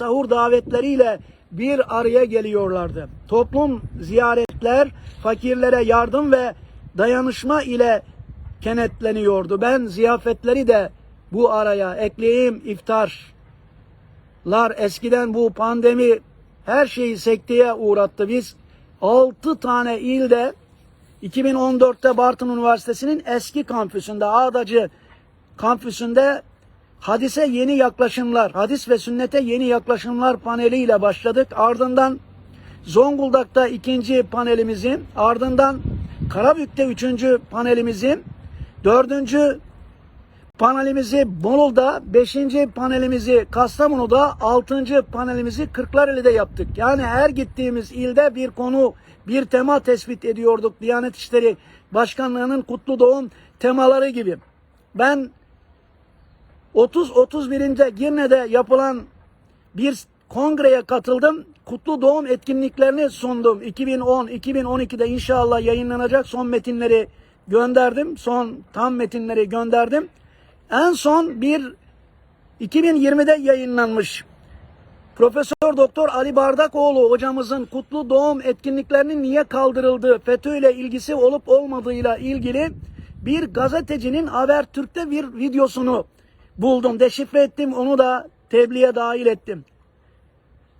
sahur davetleriyle bir araya geliyorlardı. Toplum ziyaretler, fakirlere yardım ve dayanışma ile kenetleniyordu. Ben ziyafetleri de bu araya ekleyeyim iftarlar eskiden bu pandemi her şeyi sekteye uğrattı. Biz 6 tane ilde 2014'te Bartın Üniversitesi'nin eski kampüsünde Ağdacı kampüsünde hadise yeni yaklaşımlar, hadis ve sünnete yeni yaklaşımlar paneliyle başladık. Ardından Zonguldak'ta ikinci panelimizi, ardından Karabük'te üçüncü panelimizi, dördüncü panelimizi Bolu'da, beşinci panelimizi Kastamonu'da, altıncı panelimizi Kırklareli'de yaptık. Yani her gittiğimiz ilde bir konu, bir tema tespit ediyorduk. Diyanet İşleri Başkanlığı'nın kutlu doğum temaları gibi. Ben 30-31'inde Girne'de yapılan bir kongreye katıldım. Kutlu doğum etkinliklerini sundum. 2010-2012'de inşallah yayınlanacak son metinleri gönderdim. Son tam metinleri gönderdim. En son bir 2020'de yayınlanmış Profesör Doktor Ali Bardakoğlu hocamızın kutlu doğum etkinliklerinin niye kaldırıldığı, FETÖ ile ilgisi olup olmadığıyla ilgili bir gazetecinin Habertürk'te bir videosunu buldum, deşifre ettim, onu da tebliğe dahil ettim.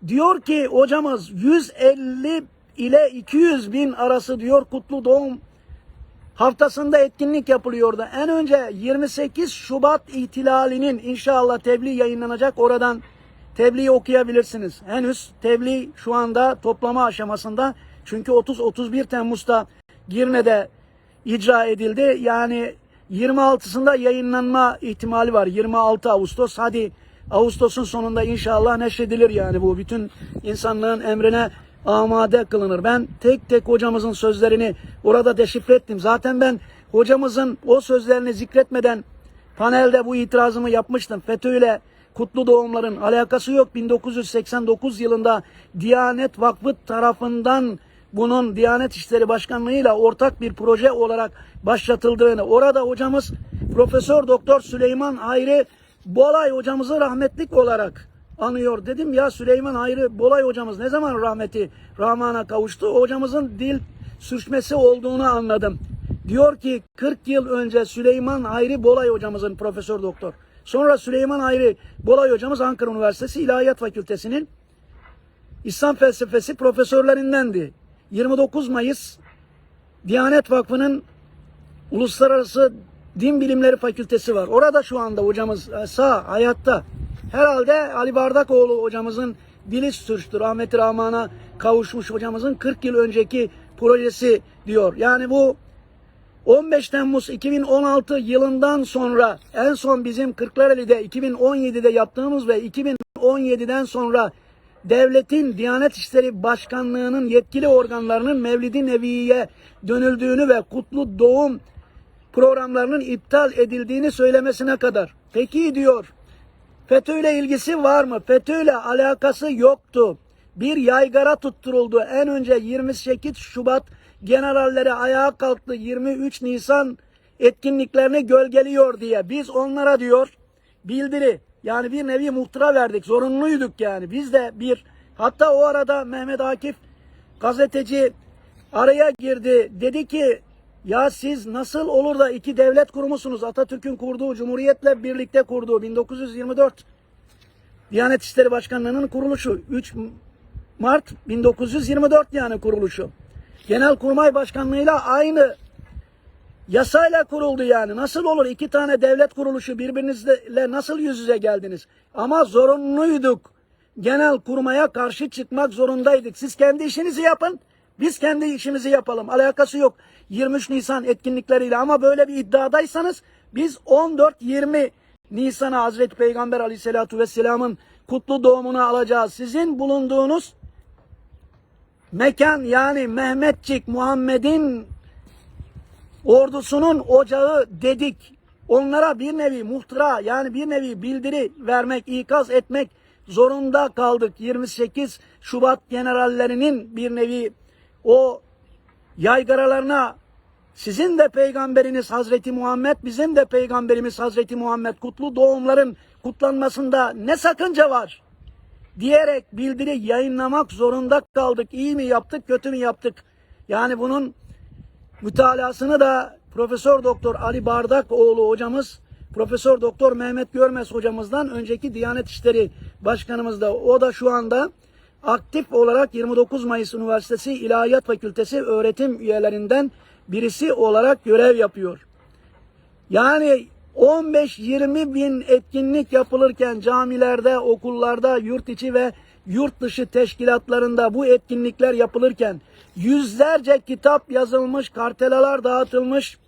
Diyor ki hocamız 150 ile 200 bin arası diyor kutlu doğum haftasında etkinlik yapılıyordu. En önce 28 Şubat ihtilalinin inşallah tebliğ yayınlanacak. Oradan tebliği okuyabilirsiniz. Henüz tebliğ şu anda toplama aşamasında. Çünkü 30-31 Temmuz'da Girne'de icra edildi. Yani 26'sında yayınlanma ihtimali var. 26 Ağustos. Hadi Ağustos'un sonunda inşallah neşredilir yani bu. Bütün insanlığın emrine amade kılınır. Ben tek tek hocamızın sözlerini orada deşifre ettim. Zaten ben hocamızın o sözlerini zikretmeden panelde bu itirazımı yapmıştım. FETÖ ile kutlu doğumların alakası yok. 1989 yılında Diyanet Vakfı tarafından bunun Diyanet İşleri Başkanlığı ile ortak bir proje olarak başlatıldığını, orada hocamız Profesör Doktor Süleyman Hayri Bolay hocamızı rahmetlik olarak anıyor. Dedim ya Süleyman Hayri Bolay hocamız ne zaman rahmeti Rahman'a kavuştu? Hocamızın dil sürçmesi olduğunu anladım. Diyor ki 40 yıl önce Süleyman Hayri Bolay hocamızın profesör doktor. Sonra Süleyman Hayri Bolay hocamız Ankara Üniversitesi İlahiyat Fakültesi'nin İslam felsefesi profesörlerindendi. 29 Mayıs Diyanet Vakfı'nın Uluslararası Din Bilimleri Fakültesi var. Orada şu anda hocamız e, sağ, hayatta. Herhalde Ali Bardakoğlu hocamızın dili sürçtü. Rahmeti Rahman'a kavuşmuş hocamızın 40 yıl önceki projesi diyor. Yani bu 15 Temmuz 2016 yılından sonra en son bizim Kırklareli'de 2017'de yaptığımız ve 2017'den sonra devletin Diyanet İşleri Başkanlığı'nın yetkili organlarının Mevlid-i Nebi'ye dönüldüğünü ve kutlu doğum programlarının iptal edildiğini söylemesine kadar. Peki diyor FETÖ ile ilgisi var mı? FETÖ ile alakası yoktu. Bir yaygara tutturuldu. En önce 28 Şubat generalleri ayağa kalktı. 23 Nisan etkinliklerini gölgeliyor diye. Biz onlara diyor bildiri yani bir nevi muhtıra verdik. Zorunluyduk yani. Biz de bir hatta o arada Mehmet Akif gazeteci araya girdi. Dedi ki ya siz nasıl olur da iki devlet kurumusunuz? Atatürk'ün kurduğu, Cumhuriyet'le birlikte kurduğu 1924 Diyanet İşleri Başkanlığı'nın kuruluşu. 3 Mart 1924 yani kuruluşu. Genelkurmay Başkanlığı'yla aynı yasayla kuruldu yani. Nasıl olur iki tane devlet kuruluşu birbirinizle nasıl yüz yüze geldiniz? Ama zorunluyduk. Genel kurmaya karşı çıkmak zorundaydık. Siz kendi işinizi yapın. Biz kendi işimizi yapalım. Alakası yok 23 Nisan etkinlikleriyle ama böyle bir iddiadaysanız biz 14-20 Nisan'a Hazreti Peygamber Aleyhisselatü Vesselam'ın kutlu doğumunu alacağız. Sizin bulunduğunuz mekan yani Mehmetçik Muhammed'in ordusunun ocağı dedik. Onlara bir nevi muhtıra yani bir nevi bildiri vermek, ikaz etmek zorunda kaldık. 28 Şubat generallerinin bir nevi o yaygaralarına sizin de peygamberiniz Hazreti Muhammed, bizim de peygamberimiz Hazreti Muhammed kutlu doğumların kutlanmasında ne sakınca var? diyerek bildiri yayınlamak zorunda kaldık. İyi mi yaptık, kötü mü yaptık? Yani bunun mütalasını da Profesör Doktor Ali Bardakoğlu hocamız, Profesör Doktor Mehmet Görmez hocamızdan önceki Diyanet İşleri Başkanımız da o da şu anda aktif olarak 29 Mayıs Üniversitesi İlahiyat Fakültesi öğretim üyelerinden birisi olarak görev yapıyor. Yani 15-20 bin etkinlik yapılırken camilerde, okullarda, yurt içi ve yurt dışı teşkilatlarında bu etkinlikler yapılırken yüzlerce kitap yazılmış, kartelalar dağıtılmış.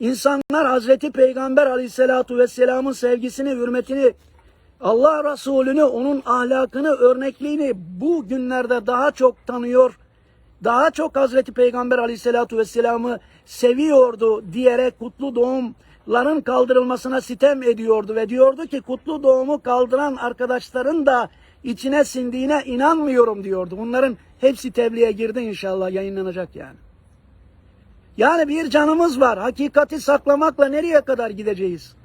İnsanlar Hazreti Peygamber Aleyhisselatu Vesselam'ın sevgisini, hürmetini, Allah Resulü'nü, onun ahlakını, örnekliğini bu günlerde daha çok tanıyor, daha çok Hazreti Peygamber Aleyhisselatu Vesselam'ı seviyordu diyerek kutlu doğumların kaldırılmasına sitem ediyordu ve diyordu ki kutlu doğumu kaldıran arkadaşların da içine sindiğine inanmıyorum diyordu. Bunların hepsi tebliğe girdi inşallah yayınlanacak yani. Yani bir canımız var. Hakikati saklamakla nereye kadar gideceğiz?